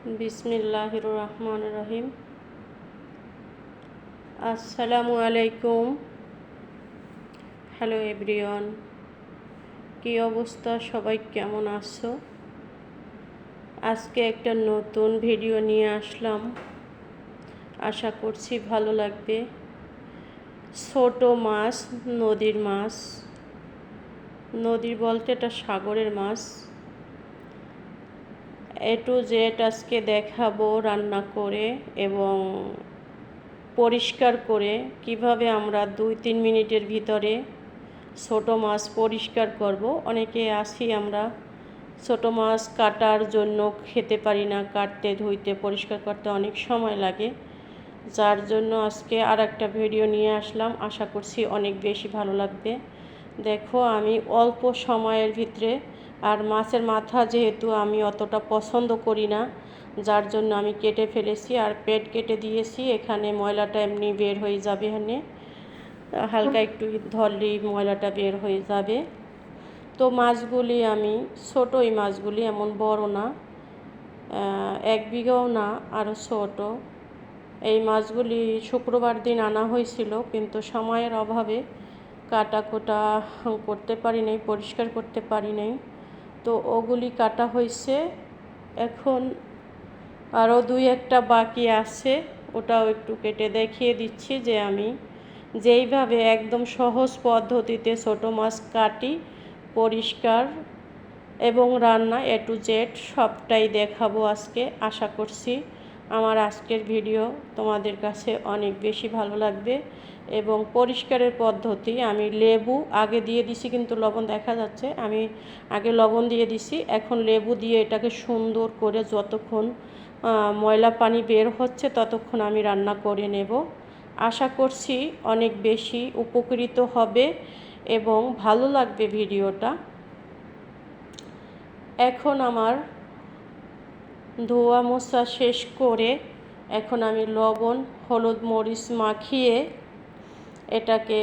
বিসমিল্লাহ রহমান রহিম আসসালামু আলাইকুম। হ্যালো এভরিওয়ান, কী অবস্থা? সবাই কেমন আছো? আজকে একটা নতুন ভিডিও নিয়ে আসলাম। আশা করছি ভালো লাগবে। ছোট মাছ, নদীর মাছ। নদীর বলতে এটা সাগরের মাছ। এ টু জেড আজকে দেখাবো রান্না করে এবং পরিষ্কার করে কীভাবে আমরা দুই তিন মিনিটের ভিতরে ছোট মাছ পরিষ্কার করব। অনেকে আসি আমরা ছোট মাছ কাটার জন্য খেতে পারি না, কাটতে, ধুইতে, পরিষ্কার করতে অনেক সময় লাগে। যার জন্য আজকে আর একটা ভিডিও নিয়ে আসলাম। আশা করছি অনেক বেশি ভালো লাগবে। দেখো আমি অল্প সময়ের ভিতরে আর মাছের মাথা যেহেতু আমি অতটা পছন্দ করি না যার জন্য আমি কেটে ফেলেছি আর পেট কেটে দিয়েছি এখানে ময়লাটা এমনি বের হয়ে যাবে এখানে। হালকা একটু ধরলেই ময়লাটা বের হয়ে যাবে। তো মাছগুলি আমি ছোটোই মাছগুলি এমন বড় না এক বিঘাও না আরও ছোটো। এই মাছগুলি শুক্রবার দিন আনা হয়েছিল কিন্তু সময়ের অভাবে কাটা কোটা করতে পারি নাই পরিষ্কার করতে পারি নাই। তো ওগুলি কাটা হয়েছে। এখন আরও দুই একটা বাকি আছে। ওটাও একটু কেটে দেখিয়ে দিচ্ছি যে আমি যেইভাবে একদম সহজ পদ্ধতিতে ছোটো মাছ কাটি, পরিষ্কার এবং রান্না এ টু জেড সবটাই দেখাবো আজকে। আশা করছি আমার আজকের ভিডিও তোমাদের কাছে অনেক বেশি ভালো লাগবে এবং পরিষ্কারের পদ্ধতি, আমি লেবু আগে দিয়ে দিছি কিন্তু লবণ দেখা যাচ্ছে, আমি আগে লবণ দিয়ে দিছি, এখন লেবু দিয়ে এটাকে সুন্দর করে যতক্ষণ ময়লা পানি বের হচ্ছে ততক্ষণ আমি রান্না করে নেব। আশা করছি অনেক বেশি উপকৃত হবে এবং ভালো লাগবে ভিডিওটা। এখন আমার ধোয়া মোছা শেষ করে এখন আমি লবণ, হলুদ মরিচ মাখিয়ে এটাকে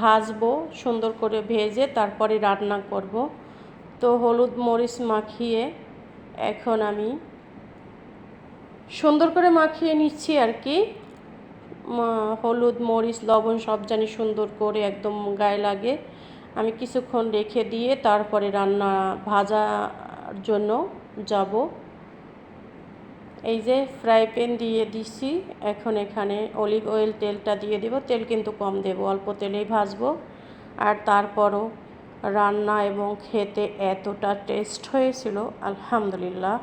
ভাজবো, সুন্দর করে ভেজে তারপরে রান্না করব। তো হলুদ মরিচ মাখিয়ে এখন আমি সুন্দর করে মাখিয়ে নিচ্ছি আর কি। হলুদ, মরিচ, লবণ সব জানি সুন্দর করে একদম গায়ে লাগে। আমি কিছুক্ষণ রেখে দিয়ে তারপরে রান্না ভাজার জন্য যাব। এই যে ফ্রাই প্যান দিয়ে দিছি, এখন এখানে অলিভ অয়েল তেলটা দিয়ে দেব। তেল কিন্তু কম দেব, অল্প তেলেই ভাজবো। আর তারপরও রান্না এবং খেতে এতটা টেস্ট হয়েছিল, আলহামদুলিল্লাহ।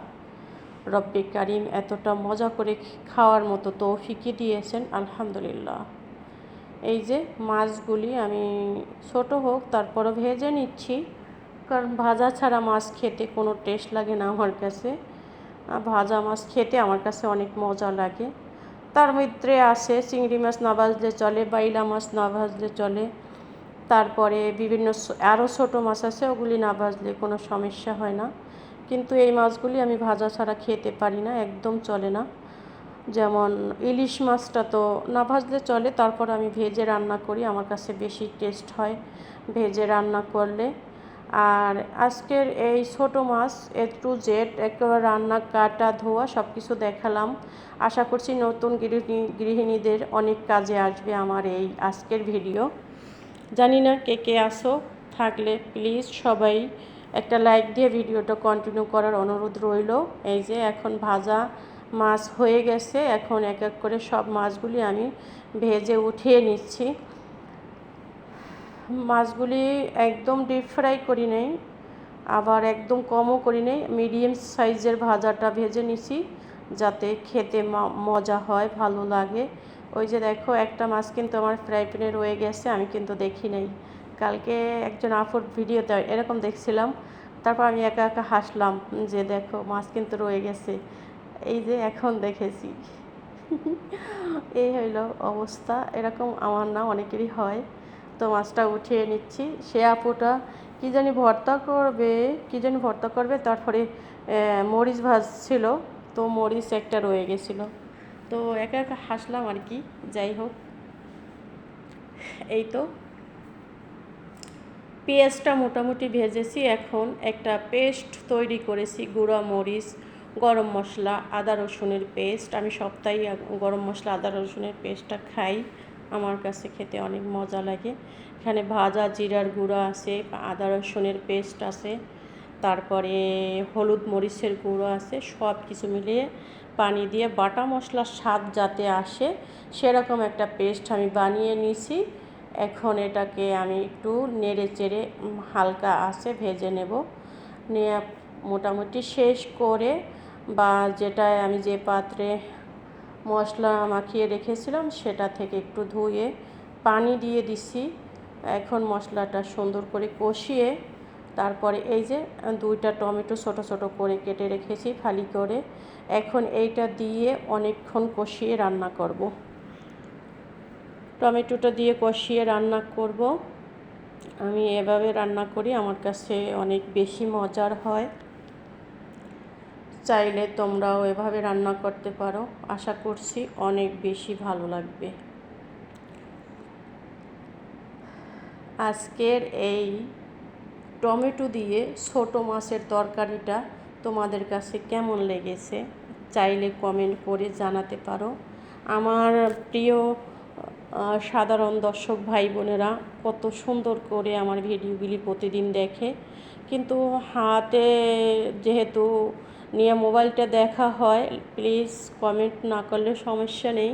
রব্বি কারিম এতটা মজা করে খাওয়ার মতো তৌফিকি দিয়েছেন, আলহামদুলিল্লাহ। এই যে মাছগুলি আমি ছোট হোক, তারপরও ভেজে নিচ্ছি, কারণ ভাজা ছাড়া মাছ খেতে কোনো টেস্ট লাগে না আমার কাছে। ভাজা মাছ খেতে আমার কাছে অনেক মজা লাগে। তার মধ্যে আছে চিংড়ি মাছ না ভাজলে চলে, বাইলা মাছ না ভাজলে চলে। তারপরে বিভিন্ন আরও ছোটো মাছ আছে, ওগুলি না ভাজলে কোনো সমস্যা হয় না। কিন্তু এই মাছগুলি আমি ভাজা ছাড়া খেতে পারি না, একদম চলে না। যেমন ইলিশ মাছটা তো না ভাজলে চলে, তারপর আমি ভেজে রান্না করি, আমার কাছে বেশি টেস্ট হয়। ভেজে রান্না করলে আর আজকের এই ছোট মাছ এ টু জেড একেবারে রান্না, কাটা, ধোয়া সব কিছু দেখালাম। আশা করছি নতুন গৃহিণী, গৃহিণীদের অনেক কাজে আসবে আমার এই আজকের ভিডিও জানি না কে কে আসো থাকলে প্লিজ সবাই একটা লাইক দিয়ে ভিডিওটা কন্টিনিউ করার অনুরোধ রইল। এই যে এখন ভাজা মাছ হয়ে গেছে, এখন এক এক করে সব মাছগুলি আমি ভেজে উঠিয়ে নিচ্ছি। মাছগুলি একদম ডিপ ফ্রাই করি নেই, আবার একদম কমও করি নেই মিডিয়াম সাইজের ভাজাটা ভেজে নিছি, যাতে খেতে মজা হয়, ভালো লাগে। ওই যে দেখো, একটা মাছ কিন্তু আমার ফ্রাই প্যানে রয়ে গেছে, আমি কিন্তু দেখি নাই। কালকে একজন আফর ভিডিওতে এরকম দেখছিলাম, তারপর আমি একা একা হাসলাম যে দেখো, মাছ কিন্তু রয়ে গেছে। এই যে এখন দেখেছি। এই হইল অবস্থা, এরকম আমার না অনেকেরই হয়। তো মাছটা উঠিয়ে নিচ্ছি। সে আপুটা কী জানি ভর্তা করবে, কী জানি ভর্তা করবে, তারপরে মরিচ ভাজছিল। তো মরিচ একটা রয়ে গেছিল। তো একা একা হাসলাম আর কি, যাই হোক। এই তো। পেঁয়াজটা মোটামুটি ভেজেছি। এখন একটা পেস্ট তৈরি করেছি, গুঁড়া মরিচ, গরম মশলা, আদা রসুনের পেস্ট। আমি সপ্তাহে গরম মশলা, আদা রসুনের পেস্টটা খাই। আমার কাছে খেতে অনেক মজা লাগে। এখানে ভাজা জিরার গুঁড়ো আছে, আদা রসুনের পেস্ট আছে, তারপরে হলুদ মরিচের গুঁড়ো আছে, সব কিছু মিলিয়ে পানি দিয়ে বাটা মশলার স্বাদ যাতে আসে, সেরকম একটা পেস্ট আমি বানিয়ে নিছি এখন এটাকে আমি একটু নেড়ে চেড়ে হালকা আছে ভেজে নেব। নিয়ে মোটামুটি শেষ করে বা যেটায় আমি যে পাত্রে মশলা মাখিয়ে রেখেছিলাম, সেটা থেকে একটু ধুয়ে পানি দিয়ে দিছি। এখন মশলাটা সুন্দর করে কষিয়ে তারপরে এই যে দুইটা টমেটো ছোট ছোট করে কেটে রেখেছি ফালি করে, এখন এইটা দিয়ে অনেকক্ষণ কষিয়ে রান্না করব। টমেটোটা দিয়ে কষিয়ে রান্না করব। আমি এভাবে রান্না করি, আমার কাছে অনেক বেশি মজার হয়। চাইলে তোমরাও এভাবে রান্না করতে পারো। আশা করছি অনেক বেশি ভালো লাগবে। আজকের এই টমেটো দিয়ে ছোটো মাছের তরকারিটা তোমাদের কাছে কেমন লেগেছে চাইলে কমেন্ট করে জানাতে পারো। আমার প্রিয় সাধারণ দর্শক ভাই বোনেরা কত সুন্দর করে আমার ভিডিওগুলি প্রতিদিন দেখে। কিন্তু হাতে যেহেতু নিয়ে মোবাইলটা দেখা হয় প্লিজ কমেন্ট না করলে সমস্যা নেই।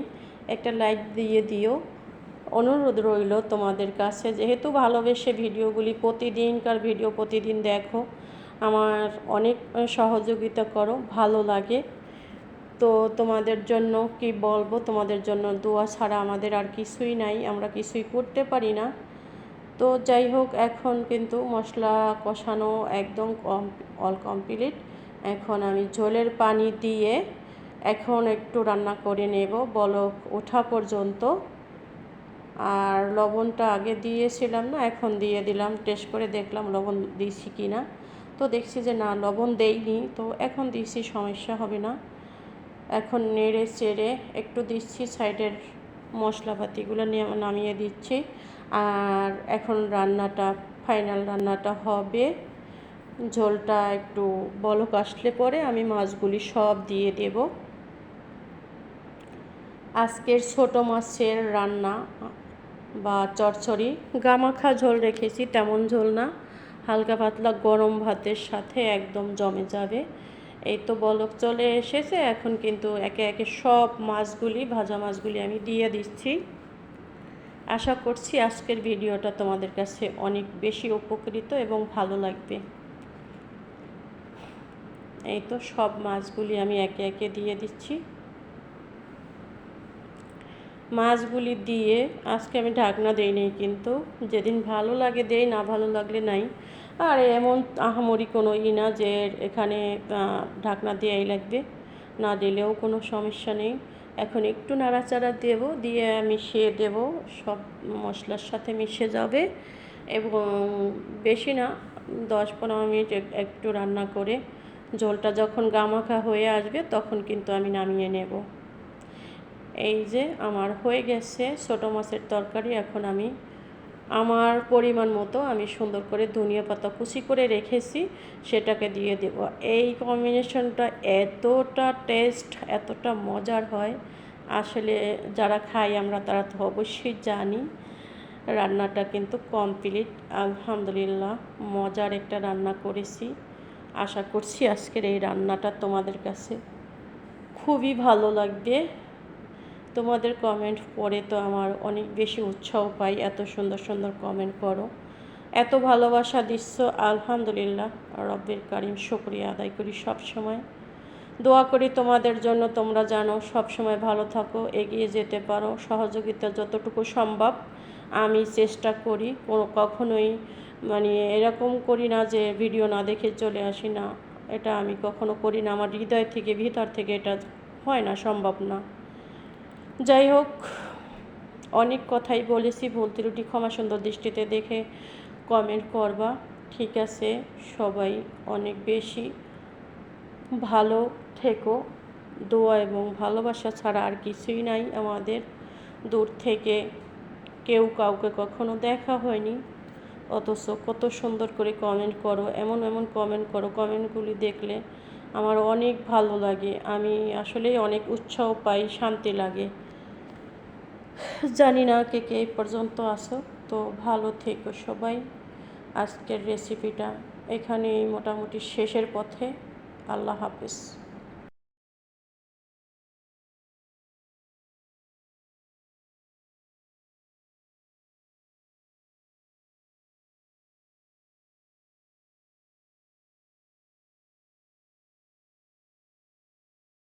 একটা লাইক দিয়ে দিও। অনুরোধ রইল তোমাদের কাছে, যেহেতু ভালোবেসে ভিডিওগুলি প্রতিদিনকার ভিডিও প্রতিদিন দেখো, আমার অনেক সহযোগিতা করো, ভালো লাগে। তো তোমাদের জন্য কি বলব, তোমাদের জন্য দোয়া ছাড়া আমাদের আর কিছুই নাই, আমরা কিছুই করতে পারি না। তো যাই হোক, এখন কিন্তু মশলা কষানো একদম কম অল কমপ্লিট এখন আমি ঝোলের পানি দিয়ে এখন একটু রান্না করে নেব। বলক ওঠা পর্যন্ত। আর লবণটা আগে দিয়েছিলাম না, এখন দিয়ে দিলাম। টেস্ট করে দেখলাম লবণ দিয়েছি কি না। তো দেখছি যে না, লবণ দেইনি। তো এখন দিয়েছি, সমস্যা হবে না। এখন নেড়ে চেড়ে একটু দিচ্ছি, সাইডের মশলাপাতিগুলো নামিয়ে দিচ্ছি। আর এখন রান্নাটা, ফাইনাল রান্নাটা হবে। ঝোলটা একটু বলক আসলে পরে আমি মাছগুলি সব দিয়ে দেব। আজকের ছোট মাছের রান্না বা চরচড়ি, গামাখা ঝোল রেখেছি, তেমন ঝোল না। হালকা পাতলা গরম ভাতের সাথে একদম জমে যাবে। এই তো বলক চলে এসেছে, এখন কিন্তু একে একে সব মাছগুলি, ভাজা মাছগুলি আমি দিয়ে দিচ্ছি। আশা করছি আজকের ভিডিওটা তোমাদের কাছে অনেক বেশি উপকৃত এবং ভালো লাগবে। এই তো সব মাছগুলি আমি একে একে দিয়ে দিচ্ছি। মাছগুলি দিয়ে আজকে আমি ঢাকনা দিইনি কিন্তু, যেদিন ভালো লাগে দেই, না ভালো লাগলে নাই। আর এমন আহামরি কোনো ই না যে এখানে ঢাকনা দেওয়াই লাগবে। না দিলেও কোনো সমস্যা নেই। এখন একটু নাড়াচাড়া দেব, দিয়ে মিশিয়ে দেব। সব মশলার সাথে মিশে যাবে। এবং বেশি না, দশ পনেরো মিনিট একটু রান্না করে ঝোলটা যখন গামাখা হয়ে আসবে, তখন কিন্তু আমি নামিয়ে নেব। এই যে আমার হয়ে গেছে ছোটো মাছের তরকারি, এখন আমি আমার পরিমাণ মতো আমি সুন্দর করে ধনিয়া পাতা কুচি করে রেখেছি, সেটাকে দিয়ে দেব। এই কম্বিনেশনটা এতটা টেস্ট এতটা মজার হয়। আসলে যারা খাই আমরা, তারা তো অবশ্যই জানি, রান্নাটা কিন্তু কমপ্লিট আলহামদুলিল্লাহ, মজার একটা রান্না করেছি। আশা করছি আজকের এই রান্নাটা তোমাদের কাছে খুবই ভালো লাগবে। তোমাদের কমেন্ট পড়ে তো আমার অনেক বেশি উৎসাহ পাই, এত সুন্দর সুন্দর কমেন্ট করো। এত ভালোবাসা দিচ্ছ, আলহামদুলিল্লাহ রব্বের কারিম, শুক্রিয়া আদায় করি সব সময় দোয়া করি তোমাদের জন্য, তোমরা জানো সব সময় ভালো থাকো, এগিয়ে যেতে পারো, সহযোগিতা যতটুকু সম্ভব, আমি চেষ্টা করি, কোনো কখনোই মানে এরকম করি না যে ভিডিও না দেখে চলে আসি না। এটা আমি কখনো করি না। আমার হৃদয় থেকে, ভিতর থেকে এটা হয় না, সম্ভব না। যাই হোক, অনেক কথাই বলেছি। ভুল ত্রুটি ক্ষমা সুন্দর দৃষ্টিতে দেখে কমেন্ট করবা। ঠিক আছে, সবাই অনেক বেশি ভালো থেকো। দোয়া এবং ভালোবাসা ছাড়া আর কিছুই নাই আমাদের। দূর থেকে কেউ কাউকে কখনো দেখা হয়নি। অথচ কত সুন্দর করে কমেন্ট করো, এমন এমন কমেন্ট করো কমেন্টগুলি দেখলে আমার অনেক ভালো লাগে। আমি আসলেই অনেক উৎসাহ পাই, শান্তি লাগে। জানি না কে কে এই পর্যন্ত আসো তো ভালো থেকো সবাই। আজকের রেসিপিটা এখানেই মোটামুটি শেষের পথে। আল্লাহ হাফেজ।